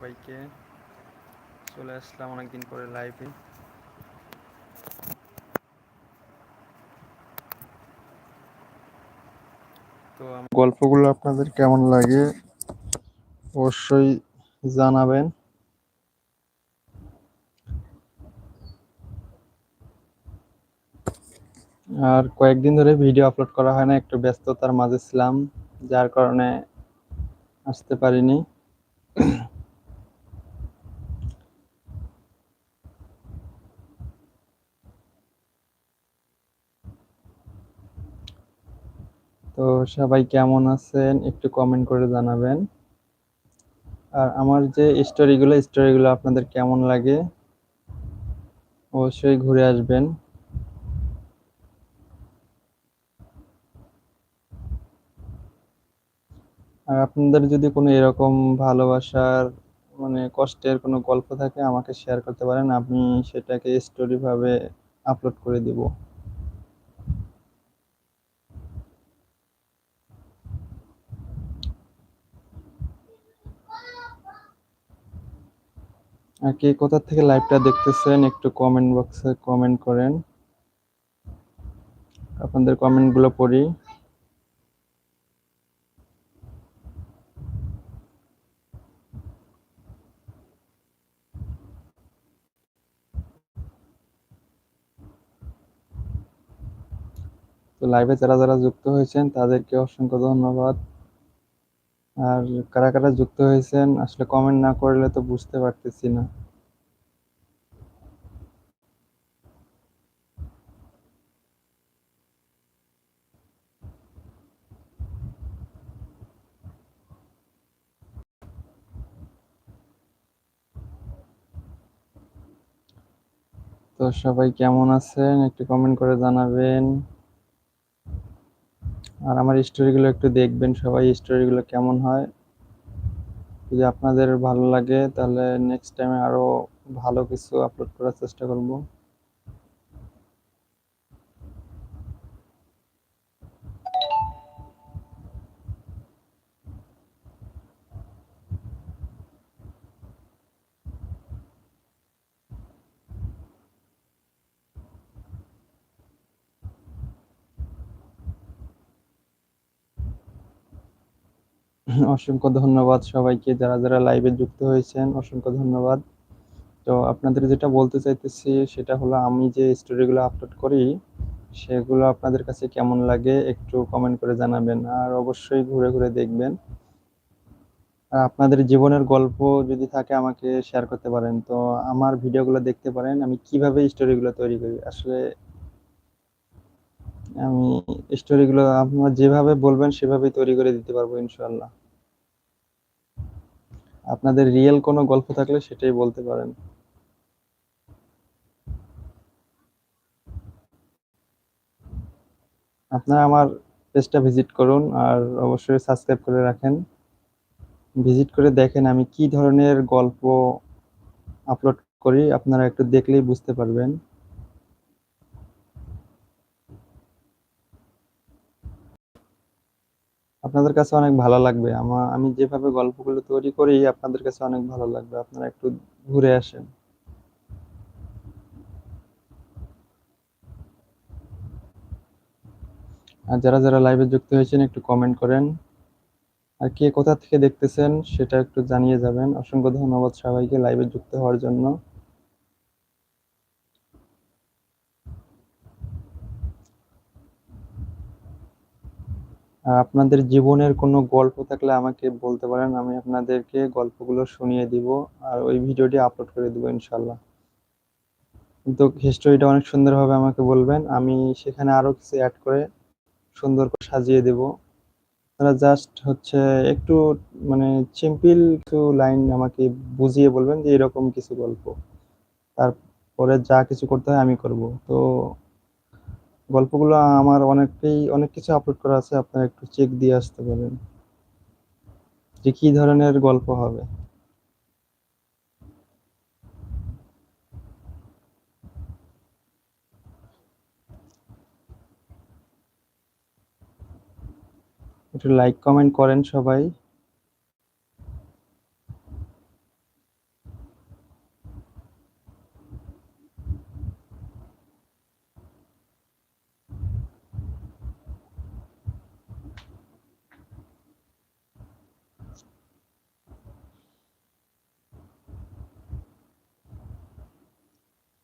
সবাইকে চলে আসলাম অনেকদিন পরে লাইভে তো গল্পগুলো আপনাদের কেমন লাগে অবশ্যই জানাবেন। আর কয়েকদিন ধরে ভিডিও আপলোড করা হয় না, একটু ব্যস্ততার মাঝে ছিলাম, যার কারণে আসতে পারিনি। তো সবাই কেমন আছেন একটু কমেন্ট করে জানাবেন। আর আমার যে স্টোরিগুলো স্টোরিগুলো আপনাদের কেমন লাগে অবশ্যই ঘুরে আসবেন। আর আপনাদের যদি কোনো এরকম ভালোবাসার মানে কষ্টের কোনো গল্প থাকে, আমাকে শেয়ার করতে পারেন, আমি সেটাকে স্টোরি ভাবে আপলোড করে দিব। কে কোথা থেকে লাইভটা দেখতেছেন, একটু কমেন্ট বক্সে কমেন্ট করেন। আপনাদের কমেন্টগুলো পড়ি। তো লাইভে যারা যারা যুক্ত হয়েছেন, তাদেরকে অসংখ্য ধন্যবাদ। আর কারা কারা যুক্ত হয়েছেন, আসলে কমেন্ট না করলে তো বুঝতে পারতেছি না। তো সবাই কেমন আছেন? একটু কমেন্ট করে জানাবেন। আর আমার স্টোরিগুলো একটু দেখবেন, সবাই স্টোরিগুলো কেমন হয়। যদি আপনাদের ভালো লাগে, তাহলে নেক্সট টাইমে আরও ভালো কিছু আপলোড করার চেষ্টা করব। অসংখ্য ধন্যবাদ সবাইকে, যারা যারা লাইভে যুক্ত হয়েছেন, অসংখ্য ধন্যবাদ। তো আপনাদের যেটা বলতে চাইতেছি, সেটা হলো আমি যে স্টোরিগুলো আপলোড করি, সেগুলো আপনাদের কাছে কেমন লাগে একটু কমেন্ট করে জানাবেন, আর অবশ্যই ঘুরে ঘুরে দেখবেন। আর আপনাদের জীবনের গল্প যদি থাকে, আমাকে শেয়ার করতে পারেন। তো আমার ভিডিওগুলো দেখতে পারেন, আমি কীভাবে স্টোরিগুলো তৈরি করি। আসলে আমি স্টোরিগুলো আপনারা যেভাবে বলবেন সেভাবেই তৈরি করে দিতে পারব ইনশাল্লাহ আপনাদের রিয়েল কোনো গল্প থাকলে সেটাই বলতে পারেন। আপনারা আমার পেজটা ভিজিট করুন আর অবশ্যই সাবস্ক্রাইব করে রাখেন। ভিজিট করে দেখেন আমি কি ধরনের গল্প আপলোড করি, আপনারা একটু দেখলেই বুঝতে পারবেন। আপনাদের কাছে অনেক ভালো লাগবে। আমার আমি যেভাবে গল্পগুলো তৈরি করি, আপনাদের কাছে অনেক ভালো লাগবে। আপনারা একটু ঘুরে আসেন। আর যারা যারা লাইভে যুক্ত হয়েছেন, একটু কমেন্ট করেন। আর কে কোথা থেকে দেখতেছেন, সেটা একটু জানিয়ে যাবেন। অসংখ্য ধন্যবাদ সবাইকে লাইভে যুক্ত হওয়ার জন্য। আপনাদের জীবনের কোনো গল্প থাকলে আমাকে বলতে পারেন, আমি আপনাদেরকে গল্পগুলো শুনিয়ে দিব আর ওই ভিডিওটি আপলোড করে দিব ইনশাল্লাহ কিন্তু হিস্টোরিটা অনেক সুন্দরভাবে আমাকে বলবেন, আমি সেখানে আরও কিছু অ্যাড করে সুন্দর করে সাজিয়ে দেব। আপনারা জাস্ট হচ্ছে একটু মানে সিম্পল কিছু লাইন আমাকে বুঝিয়ে বলবেন যে এরকম কিছু গল্প। তারপরে যা কিছু করতে হয় আমি করব। তো গল্পগুলো আমার অনেকেই অনেক কিছু আপলোড করা আছে, আপনারা একটু চেক দিয়ে আসতে পারেন। যে কি ধরনের গল্প হবে। একটু লাইক কমেন্ট করেন সবাই।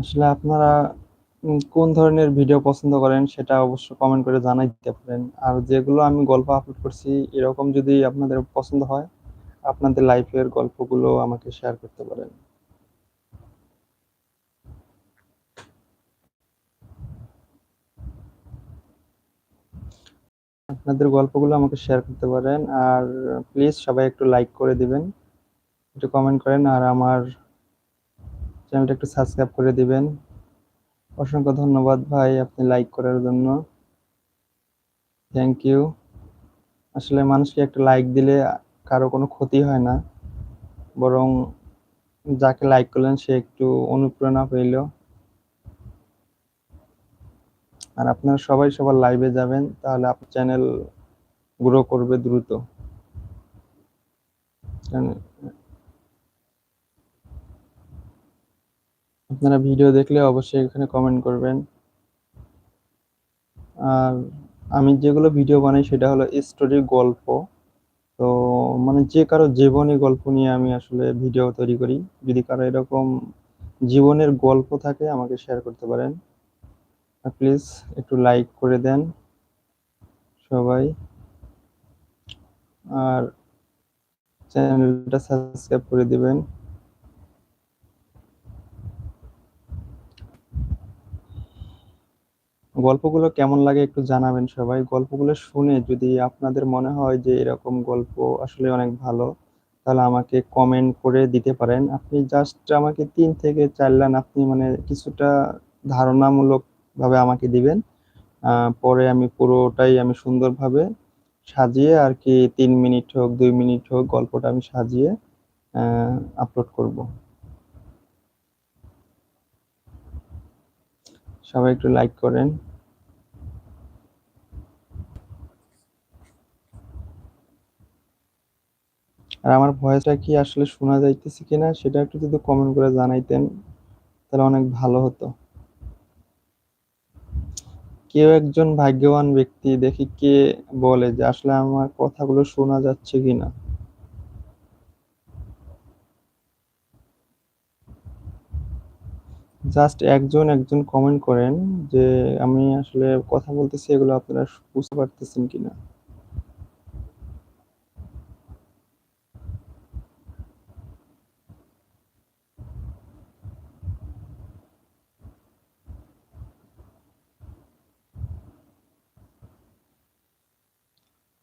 আসলে আপনারা কোন ধরনের ভিডিও পছন্দ করেন সেটা অবশ্য কমেন্ট করে জানাই দিতে পারেন। আর যেগুলো আমি গল্প আপলোড করছি এরকম যদি আপনাদের পছন্দ হয়, আপনাদের লাইফের গল্পগুলো আমাকে শেয়ার করতে পারেন। আপনাদের গল্পগুলো আমাকে শেয়ার করতে পারেন। আর প্লিজ সবাই একটু লাইক করে দিবেন। একটু কমেন্ট করেন আর আমার চ্যানেলটা একটু সাবস্ক্রাইব করে দিবেন। অসংখ্য ধন্যবাদ ভাই আপনি লাইক করার জন্য। Thank you. আসলে মানুষকে একটা লাইক দিলে কারও কোনো ক্ষতি হয় না। বরং যাকে লাইক করলেন সে একটু অনুপ্রেরণা পেল। আর আপনারা সবাই সবার লাইভে যাবেন, তাহলে আপনার চ্যানেল গ্রো করবে দ্রুত। আপনারা ভিডিও দেখলে অবশ্যই এখানে কমেন্ট করবেন। আর আমি যেগুলো ভিডিও বানাই সেটা হলো স্টোরি গল্প। তো মানে যে কারও জীবনী গল্প নিয়ে আমি আসলে ভিডিও তৈরি করি। যদি কারও এরকম জীবনের গল্প থাকে, আমাকে শেয়ার করতে পারেন। প্লিজ একটু লাইক করে দেন সবাই। আর চ্যানেলটা সাবস্ক্রাইব করে দিবেন। গল্পগুলো কেমন লাগে একটু জানাবেন সবাই। গল্পগুলো শুনে যদি আপনাদের মনে হয় যে এরকম গল্প আসলে অনেক ভালো, তাহলে আমাকে কমেন্ট করে দিতে পারেন। আপনি জাস্ট আমাকে তিন থেকে চার লাইন আপনি মানে কিছুটা ধারণামূলক ভাবে আমাকে দিবেন। পরে আমি পুরোটাই আমি সুন্দরভাবে সাজিয়ে আর কি তিন মিনিট হোক, দুই মিনিট হোক গল্পটা আমি সাজিয়ে আপলোড করব। সবাই একটু লাইক করেন। আর আমার ভয়েসটা কি আসলে শোনা যাইতেছে কিনা সেটা একটু যদি কমেন্ট করে জানাইতেন, তাহলে অনেক ভালো হতো। কেউ একজন ভাগ্যবান ব্যক্তি দেখি কে বলে যে আসলে আমার কথাগুলো শোনা যাচ্ছে কিনা? জাস্ট একজন, একজন কমেন্ট করেন যে আমি আসলে কথা বলতেছি এগুলো আপনারা বুঝতে পারতেছেন কিনা?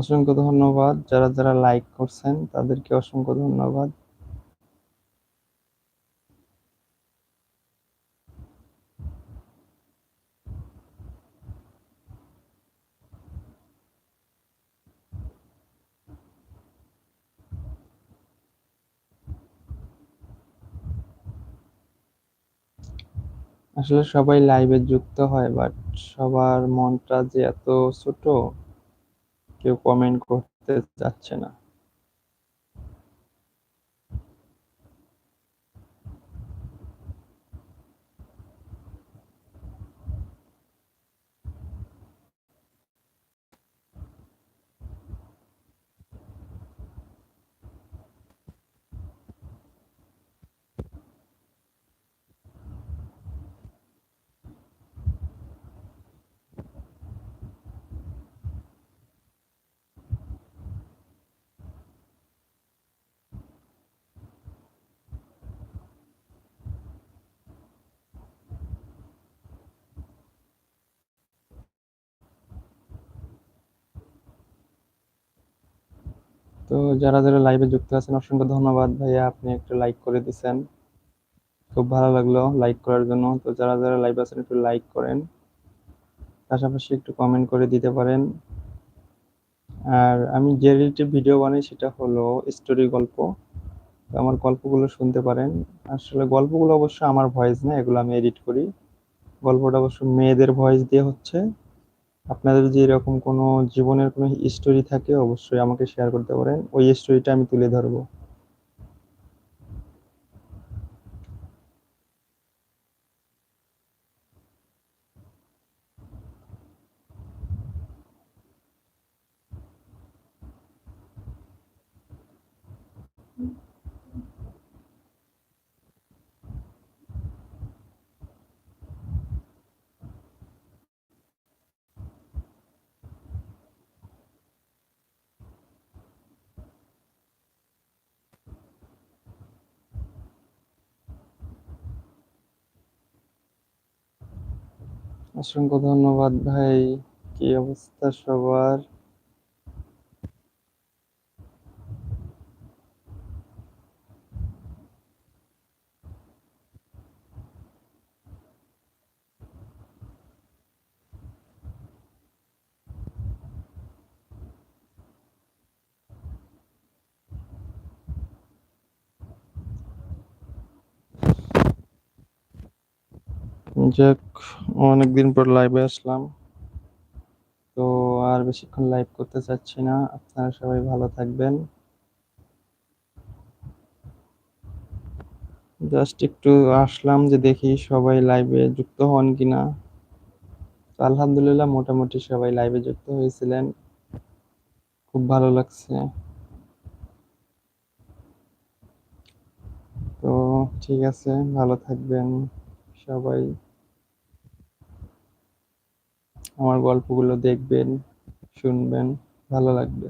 অসংখ্য ধন্যবাদ। যারা, যারা লাইক করছেন তাদেরকে অসংখ্য ধন্যবাদ। আসলে সবাই লাইভে যুক্ত হয় বাট সবার মনটা যে এত ছোট, কেউ কমেন্ট করতে যাচ্ছে না। তো যারা, যারা লাইভে যুক্ত আছেন অসংখ্য ধন্যবাদ ভাইয়া আপনি একটু লাইক করে দিছেন। খুব ভালো লাগল লাইক করার জন্য। তো যারা, যারা লাইভে আছেন একটু লাইক করেন। পাশাপাশি একটু কমেন্ট করে দিতে পারেন। আর আমি যে রিলেটেড ভিডিও বানাই সেটা হলো স্টোরি গল্প। আমার গল্পগুলো শুনতে পারেন। আসলে গল্পগুলো অবশ্য আমার ভয়েস না, এগুলো আমি এডিট করি। গল্পটা অবশ্য মেয়েদের ভয়েস দিয়ে হচ্ছে। আপনাদের যদি এরকম কোনো জীবনের কোনো স্টোরি থাকে, অবশ্যই আমাকে শেয়ার করতে পারেন। ওই স্টোরিটা আমি তুলে ধরবো। অসংখ্য ধন্যবাদ ভাই। কি অবস্থা সবার? যাক, অনেকদিন পর লাইভে আসলাম। তো আর বেশিক্ষণ লাইভ করতে চাচ্ছি না। আপনারা সবাই ভালো থাকবেন। জাস্ট একটু আসলাম যে দেখি সবাই লাইভে যুক্ত হন কিনা। তো আলহামদুলিল্লাহ মোটামুটি সবাই লাইভে যুক্ত হয়েছিলেন। খুব ভালো লাগছে। তো ঠিক আছে, ভালো থাকবেন সবাই। আমার গল্পগুলো দেখবেন শুনবেন ভালো লাগবে।